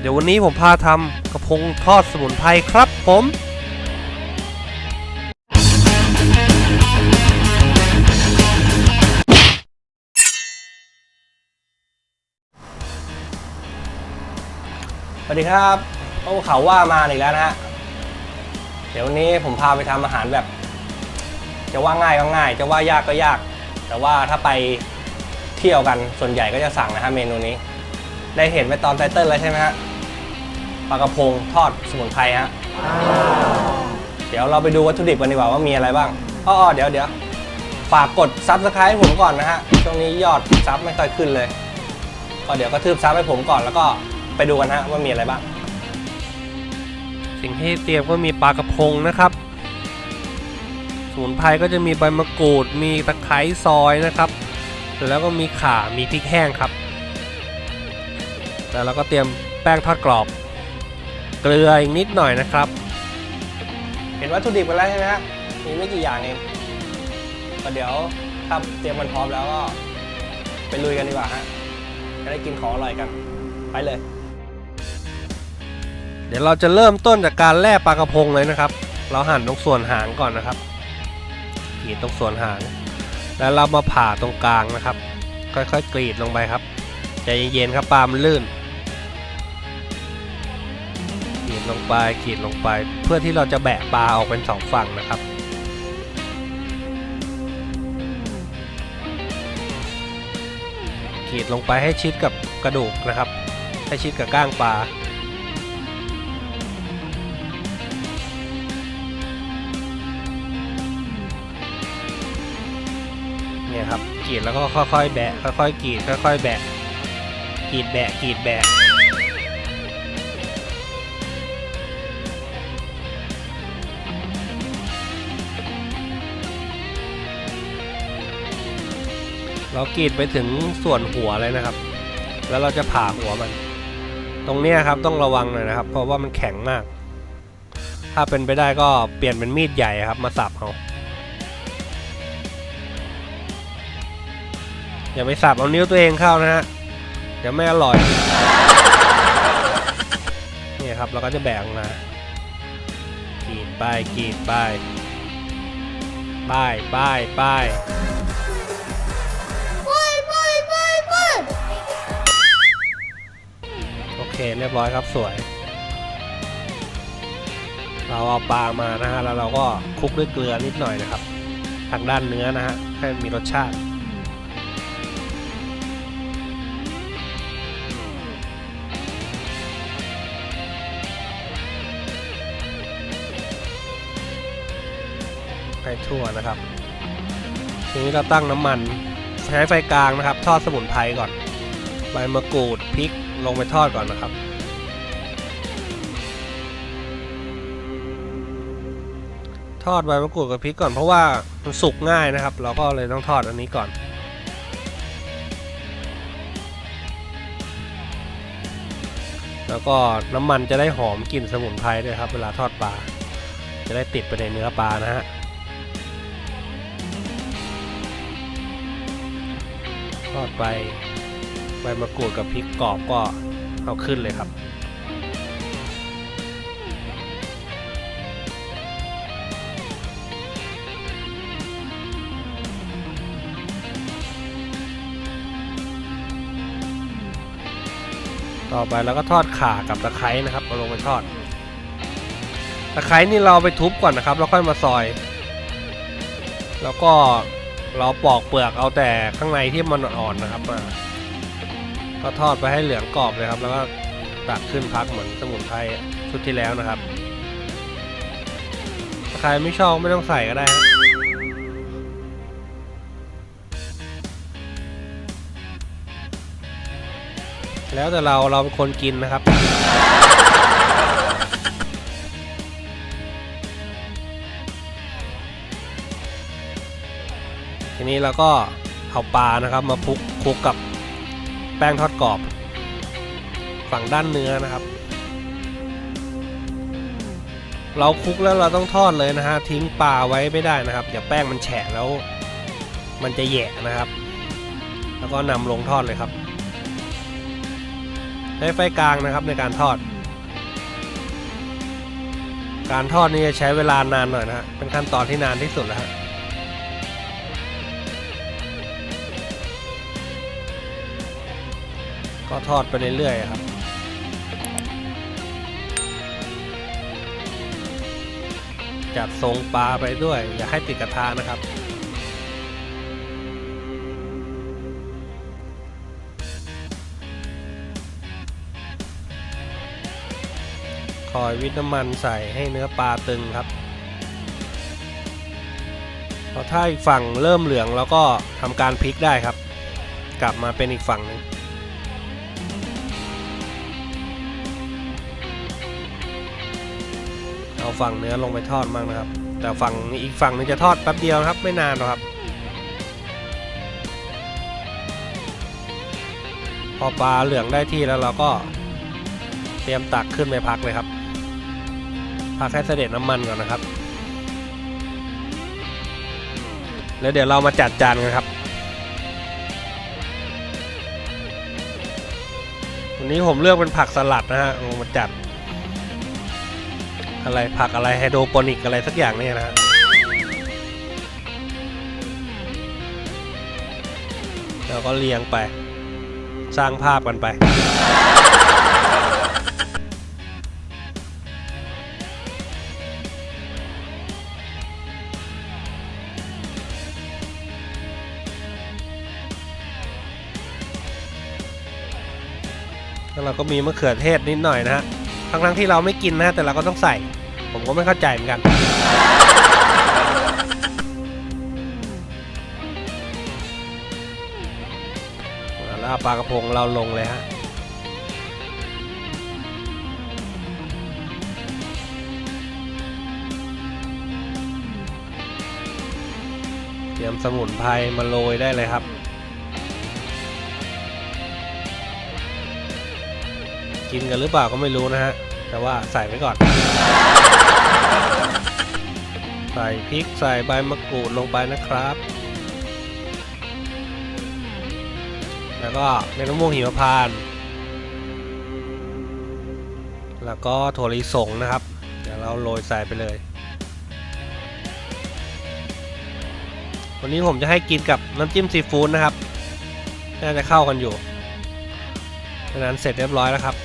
เดี๋ยววันนี้ผมพาทำกระพงทอดสมุนไพรครับผมสวัสดีครับโอ้เขาว่ามาอีกแล้วนะฮะ เดี๋ยววันนี้ผมพาไปทำอาหารแบบ จะว่าง่ายก็ง่าย จะว่ายากก็ยาก แต่ว่าถ้าไปเที่ยวกันส่วนใหญ่ก็จะสั่งนะฮะเมนูนี้ ได้เห็นไปตอนไตเติ้ลแล้วใช่ไหมฮะ ปลากระพงทอดสมุนไพรฮะเดี๋ยวเราไปดูวัตถุดิบกันดีกว่าว่ามีอะไรบ้างอ้อๆเดี๋ยวเดี๋ยวฝากกดซับสไครต์ให้ผมก่อนนะฮะช่วงนี้ยอดซับไม่ค่อยขึ้นเลย ก็เดี๋ยวก็ทืบซับให้ผมก่อนแล้วก็ไปดูกันฮะว่ามีอะไรบ้าง สิ่งที่เตรียมก็มีปลากระพงนะครับสมุนไพรก็จะมีใบมะกรูดมีตะไคร้ซอยนะครับแล้วก็มีข่ามีพริกแห้งครับแล้วเราก็เตรียมแป้งทอดกรอบ เกลืออีกนิดหน่อยนะครับ เห็นวัตถุดิบกันแล้วใช่ไหมฮะมีไม่กี่อย่างเองก็เดี๋ยวถ้าเตรียมมันพร้อมแล้วก็ไปลุยกันดีกว่าฮะจะได้กินของอร่อยกันไปเลย เดี๋ยวเราจะเริ่มต้นจากการแล่ปลากระพงเลยนะครับ เราหั่นตรงส่วนหางก่อนนะครับกรีดตรงส่วนหาง แล้วเรามาผ่าตรงกลางนะครับ ค่อยๆกรีดลงไปครับใจเย็นๆครับปลามันลื่น ลงไปกรีดลงไป เพื่อที่เราจะแบะปลาออกเป็นสองฝั่งนะครับกรีดลงไปให้ชิดกับกระดูกนะครับ ให้ชิดกับก้างปลาเนี่ยครับกรีดแล้วก็ค่อยๆแบะค่อยๆกรีดค่อยๆแบะกรีดแบะกรีดแบะ เรากรีดไปถึงส่วนหัวเลยนะครับ แล้วเราจะผ่าหัวมัน ตรงนี้ครับต้องระวังหน่อยนะครับ เพราะว่ามันแข็งมาก ถ้าเป็นไปได้ก็เปลี่ยนเป็นมีดใหญ่ครับ มาสับเอาอย่าไปสับเอานิ้วตัวเองเข้านะฮะเดี๋ยวไม่อร่อยเนี่ยครับเราก็จะแบกมากรีดไปกรีดไปป้ายป้ายป้าย เคเรียบร้อยครับสวย เราเอาปลามานะฮะแล้วเราก็คลุกด้วยเกลือนิดหน่อยนะครับ ทางด้านเนื้อนะฮะให้มีรสชาติให้ทั่วนะครับทีนี้เราตั้งน้ำมันใช้ไฟกลางนะครับ ทอดสมุนไพรก่อน ใบมะกรูดพริก ลงไปทอดก่อนนะครับ ทอดใบมะกรูดกับพริกก่อนเพราะว่ามันสุกง่ายนะครับ เราก็เลยต้องทอดอันนี้ก่อน แล้วก็น้ำมันจะได้หอมกลิ่นสมุนไพรด้วยครับเวลาทอดปลา จะได้ติดไปในเนื้อปลานะฮะทอดไป ใบมะกรูดกับพริกกรอบก็เอาขึ้นเลยครับ ต่อไปเราก็ทอดข่ากับตะไคร้นะครับเอาลงไปทอดตะไคร้นี่เราไปทุบก่อนนะครับ แล้วค่อยมาซอย แล้วก็เราปอกเปลือกเอาแต่ข้างในที่มันอ่อนๆนะครับมา ก็ทอดไปให้เหลืองกรอบเลยครับ แล้วก็ตักขึ้นพักเหมือนสมุนไพรชุดที่แล้วนะครับถ้าใครไม่ชอบไม่ต้องใส่ก็ได้ครับแล้วแต่เราเราเป็นคนกินนะครับ ทีนี้เราก็เอาปลานะครับมาคลุกคลุกกับ แป้งทอดกรอบ ฝั่งด้านเนื้อนะครับ เราคลุกแล้วเราต้องทอดเลยนะฮะทิ้งปลาไว้ไม่ได้นะครับเดี๋ยวแป้งมันแฉะแล้ว มันจะแหยะนะครับ แล้วก็นำลงทอดเลยครับใช้ไฟกลางนะครับในการทอด การทอดนี่จะใช้เวลานานหน่อยนะฮะเป็นขั้นตอนที่นานที่สุดแล้วฮะ ก็ทอดไปเรื่อยๆครับจัดทรงปลาไปด้วย อย่าให้ติดกระทะนะครับคอยวิทน้ำมันใส่ให้เนื้อปลาตึงครับพอถ้าอีกฝั่งเริ่มเหลืองแล้วก็ทำการพลิกได้ครับ กลับมาเป็นอีกฝั่งหนึ่ง เอาฝั่งเนื้อลงไปทอดมั่งนะครับ แต่ฝั่งอีกฝั่งหนึงจะทอดแป๊บเดียวครับไม่นานหรอกครับ พอปลาเหลืองได้ที่แล้วเราก็เตรียมตักขึ้นไปพักเลยครับ พักให้เสด็จน้ำมันก่อนนะครับ แล้วเดี๋ยวเรามาจัดจานกันครับวันนี้ผมเลือกเป็นผักสลัดนะฮะมาจัด อะไรผักอะไรไฮโดรโปนิกอะไรสักอย่างเนี่ยนะฮะแล้วก็เรียงไป สร้างภาพกันไป แล้วเราก็มีมะเขือเทศนิดหน่อยนะฮะ ทั้งทั้งที่เราไม่กินนะแต่เราก็ต้องใส่ ผมก็ไม่เข้าใจเหมือนกัน แล้วปลากระพงเราลงเลยฮะเตรียมสมุนไพรมาโรยได้เลยครับ กินกันหรือเปล่าก็ไม่รู้นะฮะ แต่ว่าใส่ไว้ก่อน ใส่พริกใส่ใบมะกรูดลงไปนะครับ แล้วก็เม็ดมะม่วงหิมพานต์แล้วก็ถั่วลิสงนะครับ เดี๋ยวเราโรยใส่ไปเลย วันนี้ผมจะให้กินกับน้ำจิ้มซีฟู้ดนะครับ น่าจะเข้ากันอยู่ดังนั้นเสร็จเรียบร้อยแล้วครับ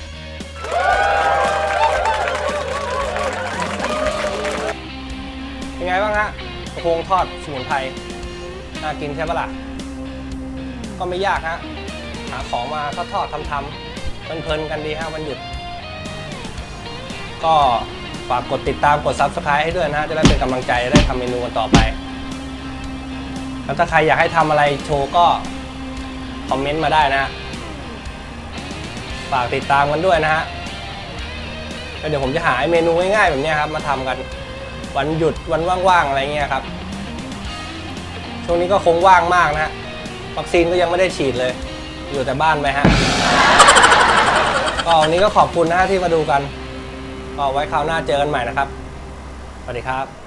เป็นไงบ้างฮะกระพงทอดสมุนไพรน่ากินใช่ปะล่ะก็ไม่ยากฮะหาของมาทอดทอดทำทำเพลินๆกันดีฮะวันหยุด ก็ฝากกดติดตามกด Subscribe ให้ด้วยนะฮะจะได้เป็นกำลังใจได้ทำเมนูกันต่อไป แล้วถ้าใครอยากให้ทำอะไรโชว์ก็ คอมเมนต์มาได้นะฮะฝากติดตามกันด้วยนะฮะแล้วเดี๋ยวผมจะหาเมนูง่ายๆแบบนี้ครับมาทำกัน วันหยุดวันว่างๆอะไรเงี้ยครับ ช่วงนี้ก็คงว่างมากนะฮะวัคซีนก็ยังไม่ได้ฉีดเลย อยู่แต่บ้านไปฮะก็วันนี้ก็ขอบคุณนะฮะที่มาดูกันก็ไว้คราวหน้าเจอกันใหม่นะครับสวัสดีครับ